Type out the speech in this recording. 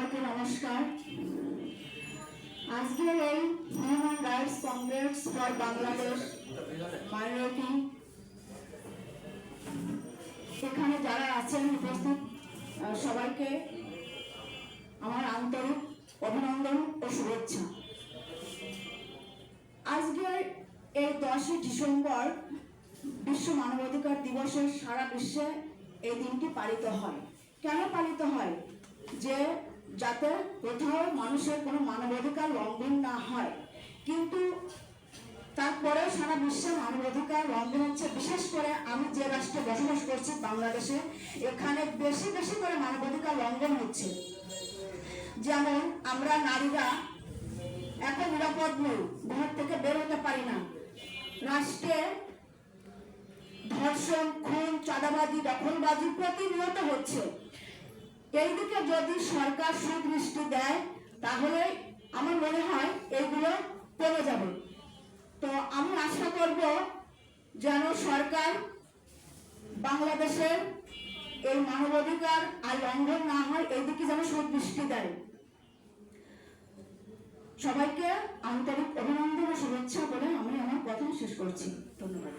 সবাইকে নমস্কার। আজকের এই human rights congress for Bangladesh minority এখানে যারা আছেন উপস্থিত সবাইকে আমার আন্তরিক অভিনন্দন ও শুভেচ্ছা। আজকের এই দশই ডিসেম্বর বিশ্ব মানবাধিকার দিবসের সারা বিশ্বে এই দিনটি পালিত হয়। কেন পালিত হয়? যে যাতে কোথাও মানুষের কোনো মানবাধিকার লঙ্ঘন না হয়। কিন্তু তারপরেও সারা বিশ্বে মানবাধিকার লঙ্ঘন হচ্ছে, বিশেষ করে আমি যে রাষ্ট্রে বসবাস করছি, বাংলাদেশে, এখানে বেশি বেশি করে মানবাধিকার লঙ্ঘন হচ্ছে। যেমন আমরা নারীরা এখন নিরাপদ নই, ঘর থেকে বের হতে পারি না। রাষ্ট্রে ধর্ষণ, খুন, চাঁদাবাজি, দখলবাজি প্রতিনিয়ত হচ্ছে। এইদিকে যদি সরকার সুদৃষ্টি দেয়, তাহলে আমার মনে হয় এগুলো কমে যাবে। তো আমি আশা করব যেন সরকার বাংলাদেশের এই মানবাধিকার আর লঙ্ঘন না হয়, এইদিকে যেন সুদৃষ্টি দেয়। সবাইকে আন্তরিক অভিনন্দন ও শুভেচ্ছা বলে আমি আমার কথা শেষ করছি। ধন্যবাদ।